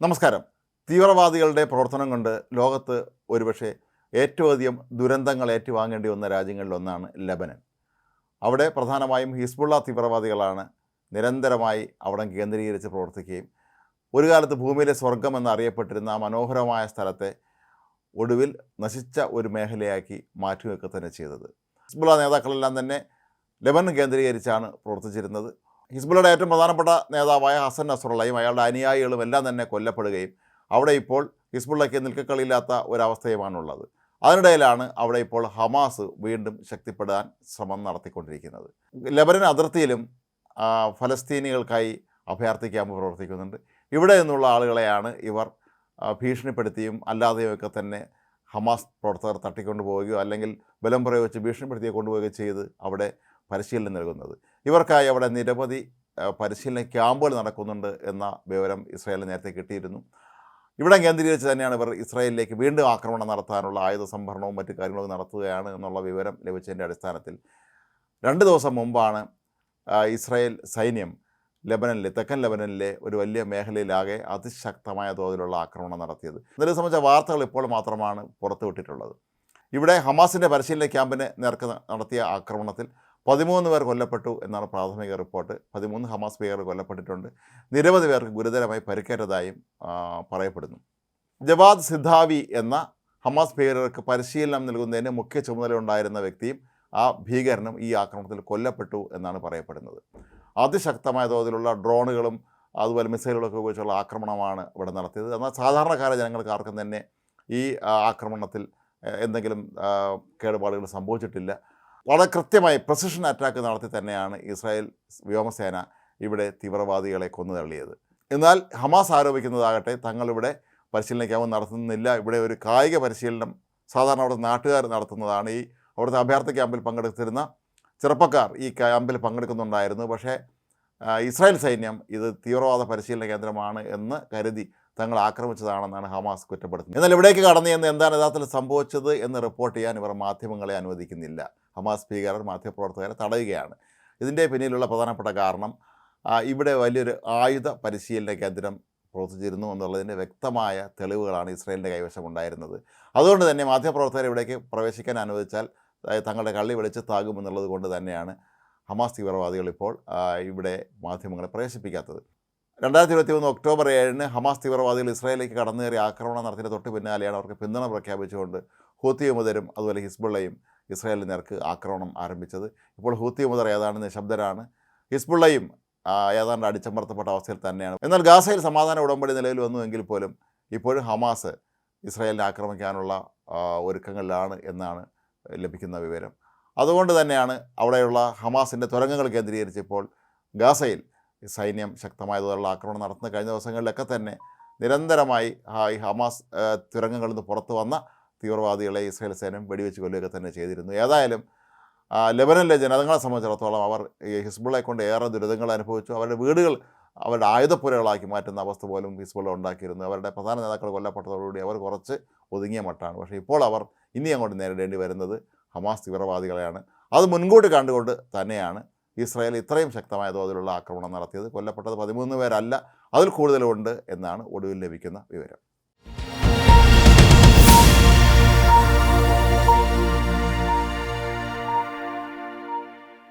നമസ്കാരം. തീവ്രവാദികളുടെ പ്രവർത്തനം കൊണ്ട് ലോകത്ത് ഒരുപക്ഷെ ഏറ്റവും അധികം ദുരന്തങ്ങൾ ഏറ്റുവാങ്ങേണ്ടി വന്ന രാജ്യങ്ങളിലൊന്നാണ് ലബനൻ. അവിടെ പ്രധാനമായും ഹിസ്ബുള്ള തീവ്രവാദികളാണ് നിരന്തരമായി അവിടെ കേന്ദ്രീകരിച്ച് പ്രവർത്തിക്കുകയും ഒരു കാലത്ത് ഭൂമിയിലെ സ്വർഗം എന്നറിയപ്പെട്ടിരുന്ന ആ മനോഹരമായ സ്ഥലത്തെ ഒടുവിൽ നശിച്ച ഒരു മേഖലയാക്കി മാറ്റിവെക്കുക തന്നെ ചെയ്തത്. ഹിസ്ബുള്ള നേതാക്കളെല്ലാം തന്നെ ലബനൻ കേന്ദ്രീകരിച്ചാണ് പ്രവർത്തിച്ചിരുന്നത്. ഹിസ്ബുള്ളയുടെ ഏറ്റവും പ്രധാനപ്പെട്ട നേതാവായ ഹസൻ നസറുള്ളയും അയാളുടെ അനുയായികളും എല്ലാം തന്നെ കൊല്ലപ്പെടുകയും അവിടെ ഇപ്പോൾ ഹിസ്ബുള്ളയ്ക്ക് നിൽക്കക്കളിയില്ലാത്ത ഒരവസ്ഥയുമാണുള്ളത്. അതിനിടയിലാണ് അവിടെ ഇപ്പോൾ ഹമാസ് വീണ്ടും ശക്തിപ്പെടാൻ ശ്രമം നടത്തിക്കൊണ്ടിരിക്കുന്നത്. ലെബനൻ അതിർത്തിയിലും ഫലസ്തീനികൾക്കായി അഭയാർത്ഥി ക്യാമ്പ് പ്രവർത്തിക്കുന്നുണ്ട്. ഇവിടെ നിന്നുള്ള ആളുകളെയാണ് ഇവർ ഭീഷണിപ്പെടുത്തിയും അല്ലാതെയും ഒക്കെ തന്നെ ഹമാസ് പ്രവർത്തകർ തട്ടിക്കൊണ്ടു പോവുകയോ അല്ലെങ്കിൽ ബലം പ്രയോഗിച്ച് ഭീഷണിപ്പെടുത്തിയോ കൊണ്ടുപോവുകയോ ചെയ്ത് അവിടെ പരിശീലനം നൽകുന്നത്. ഇവർക്കായി അവിടെ നിരവധി പരിശീലന ക്യാമ്പുകൾ നടക്കുന്നുണ്ട് എന്ന വിവരം ഇസ്രായേലിന് നേരത്തെ കിട്ടിയിരുന്നു. ഇവിടെ കേന്ദ്രീകരിച്ച് തന്നെയാണ് ഇവർ ഇസ്രായേലിലേക്ക് വീണ്ടും ആക്രമണം നടത്താനുള്ള ആയുധ സംഭരണവും മറ്റു കാര്യങ്ങളും നടത്തുകയാണ് എന്നുള്ള വിവരം ലഭിച്ചതിന്റെ അടിസ്ഥാനത്തിൽ രണ്ട് ദിവസം മുമ്പാണ് ഇസ്രായേൽ സൈന്യം ലെബനനിലെ തെക്കൻ ലെബനനിലെ ഒരു വലിയ മേഖലയിലാകെ അതിശക്തമായ തോതിലുള്ള ആക്രമണം നടത്തിയത്. ഇതിനെ സംബന്ധിച്ച വാർത്തകൾ ഇപ്പോൾ മാത്രമാണ് പുറത്തുവിട്ടിട്ടുള്ളത്. ഇവിടെ ഹമാസിന്റെ പരിശീലന ക്യാമ്പിന് നേർക്ക് നടത്തിയ ആക്രമണത്തിൽ പതിമൂന്ന് പേർ കൊല്ലപ്പെട്ടു എന്നാണ് പ്രാഥമിക റിപ്പോർട്ട്. പതിമൂന്ന് ഹമാസ് ഭീകരർ കൊല്ലപ്പെട്ടിട്ടുണ്ട്. നിരവധി പേർക്ക് ഗുരുതരമായി പരിക്കേറ്റതായും പറയപ്പെടുന്നു. ജവാദ് സിദ്ധാവി എന്ന ഹമാസ് ഭീകരർക്ക് പരിശീലനം നൽകുന്നതിന് മുഖ്യ ചുമതല ഉണ്ടായിരുന്ന വ്യക്തിയും ആ ഭീകരനും ഈ ആക്രമണത്തിൽ കൊല്ലപ്പെട്ടു എന്നാണ് പറയപ്പെടുന്നത്. അതിശക്തമായ തോതിലുള്ള ഡ്രോണുകളും അതുപോലെ മിസൈലുകളൊക്കെ ഉപയോഗിച്ചുള്ള ആക്രമണമാണ് ഇവിടെ നടത്തിയത്. എന്നാൽ സാധാരണക്കാര ജനങ്ങൾക്ക് ആർക്കും തന്നെ ഈ ആക്രമണത്തിൽ എന്തെങ്കിലും കേടുപാടുകൾ സംഭവിച്ചിട്ടില്ല. വളരെ കൃത്യമായി പ്രസിഷൻ അറ്റാക്ക് നടത്തി തന്നെയാണ് ഇസ്രായേൽ വ്യോമസേന ഇവിടെ തീവ്രവാദികളെ കൊന്നു തള്ളിയത്. എന്നാൽ ഹമാസ് ആരോപിക്കുന്നതാകട്ടെ തങ്ങളിവിടെ പരിശീലന ക്യാമ്പ് നടത്തുന്നില്ല. ഇവിടെ ഒരു കായിക പരിശീലനം സാധാരണ അവിടെ നാട്ടുകാർ നടത്തുന്നതാണ്. ഈ അവിടുത്തെ അഭയാർത്ഥി ക്യാമ്പിൽ പങ്കെടുത്തിരുന്ന ചെറുപ്പക്കാർ ഈ ക്യാമ്പിൽ പങ്കെടുക്കുന്നുണ്ടായിരുന്നു. പക്ഷേ ഇസ്രായേൽ സൈന്യം ഇത് തീവ്രവാദ പരിശീലന കേന്ദ്രമാണ് എന്ന് കരുതി തങ്ങൾ ആക്രമിച്ചതാണെന്നാണ് ഹമാസ് കുറ്റപ്പെടുത്തുന്നത്. എന്നാൽ ഇവിടേക്ക് കടന്നു എന്ന് എന്താണ് യഥാർത്ഥത്തിൽ സംഭവിച്ചത് എന്ന് റിപ്പോർട്ട് ചെയ്യാൻ ഇവർ മാധ്യമങ്ങളെ അനുവദിക്കുന്നില്ല. ഹമാസ് ഭീകരർ മാധ്യമപ്രവർത്തകരെ തടയുകയാണ്. ഇതിന്റെ പിന്നിലുള്ള പ്രധാനപ്പെട്ട കാരണം ഇവിടെ വലിയൊരു ആയുധ പരിശീലന കേന്ദ്രം പ്രവർത്തിച്ചിരുന്നു എന്നുള്ളതിന്റെ വ്യക്തമായ തെളിവുകളാണ് ഇസ്രയേലിന്റെ കൈവശം ഉണ്ടായിരുന്നത്. അതുകൊണ്ട് തന്നെ മാധ്യമപ്രവർത്തകരെ ഇവിടേക്ക് പ്രവേശിക്കാൻ അനുവദിച്ചാൽ തങ്ങളുടെ കള്ളി വെളിച്ചത്താകുമെന്നുള്ളത് കൊണ്ട് തന്നെയാണ് ഹമാസ് തീവ്രവാദികൾ ഇപ്പോൾ ഇവിടെ മാധ്യമങ്ങളെ പ്രവേശിപ്പിക്കാത്തത്. രണ്ടായിരത്തി ഇരുപത്തി മൂന്ന് ഒക്ടോബർ ഏഴിന് ഹമാസ് തീവ്രവാദികൾ ഇസ്രായേലിലേക്ക് കടന്നു കയറി ആക്രമണം നടത്തിയ തൊട്ട് പിന്നാലെയാണ് അവർക്ക് പിന്തുണ പ്രഖ്യാപിച്ചുകൊണ്ട് ഹൂത്തി മുതലും അതുപോലെ ഹിസ്ബുള്ളയും ഇസ്രായേലിന് നേർക്ക് ആക്രമണം ആരംഭിച്ചത്. ഇപ്പോൾ ഹൂത്തി മുതൽ ഏതാണ്ട് നിശബ്ദരാണ്. ഹിസ്ബുള്ളയും ഏതാണ്ട് അടിച്ചമർത്തപ്പെട്ട അവസ്ഥയിൽ തന്നെയാണ്. എന്നാൽ ഗാസയിൽ സമാധാന ഉടമ്പടി നിലവിൽ വന്നുവെങ്കിൽ പോലും ഇപ്പോഴും ഹമാസ് ഇസ്രായേലിനെ ആക്രമിക്കാനുള്ള ഒരുക്കങ്ങളിലാണ് എന്നാണ് ലഭിക്കുന്ന വിവരം. അതുകൊണ്ട് തന്നെയാണ് അവിടെയുള്ള ഹമാസിന്റെ തുരങ്കങ്ങൾ കേന്ദ്രീകരിച്ചിപ്പോൾ ഗാസയിൽ സൈന്യം ശക്തമായ തോതിലുള്ള ആക്രമണം നടത്തുന്ന കഴിഞ്ഞ ദിവസങ്ങളിലൊക്കെ തന്നെ നിരന്തരമായി ഈ ഹമാസ് തുരങ്കങ്ങളിൽ നിന്ന് പുറത്തു വന്ന തീവ്രവാദികളെ ഇസ്രായേൽ സൈന്യം വെടിവെച്ച് കൊല്ലുകയൊക്കെ തന്നെ ചെയ്തിരുന്നു. ഏതായാലും ലെബനനിലെ ജനതകളെ സംബന്ധിച്ചിടത്തോളം അവർ ഈ ഹിസ്ബുള്ളയെ കൊണ്ട് ഏറെ ദുരിതങ്ങൾ അനുഭവിച്ചു. അവരുടെ വീടുകൾ അവരുടെ ആയുധപ്പുരകളാക്കി മാറ്റുന്ന അവസ്ഥ പോലും ഹിസ്ബുള്ള ഉണ്ടാക്കിയിരുന്നു. അവരുടെ പ്രധാന നേതാക്കൾ കൊല്ലപ്പെട്ടതോടുകൂടി അവർ കുറച്ച് ഒതുങ്ങിയ മട്ടാണ്. പക്ഷേ ഇപ്പോൾ അവർ ഇനി അങ്ങോട്ട് നേരിടേണ്ടി വരുന്നത് ഹമാസ് തീവ്രവാദികളെയാണ്. അത് മുൻകൂട്ടി കണ്ടുകൊണ്ട് തന്നെയാണ് ഇസ്രായേൽ ഇത്രയും ശക്തമായ തോതിലുള്ള ആക്രമണം നടത്തിയത്. കൊല്ലപ്പെട്ടത് പതിമൂന്ന് പേരല്ല അതിൽ കൂടുതലുണ്ട് എന്നാണ് ഒടുവിൽ ലഭിക്കുന്ന വിവരം.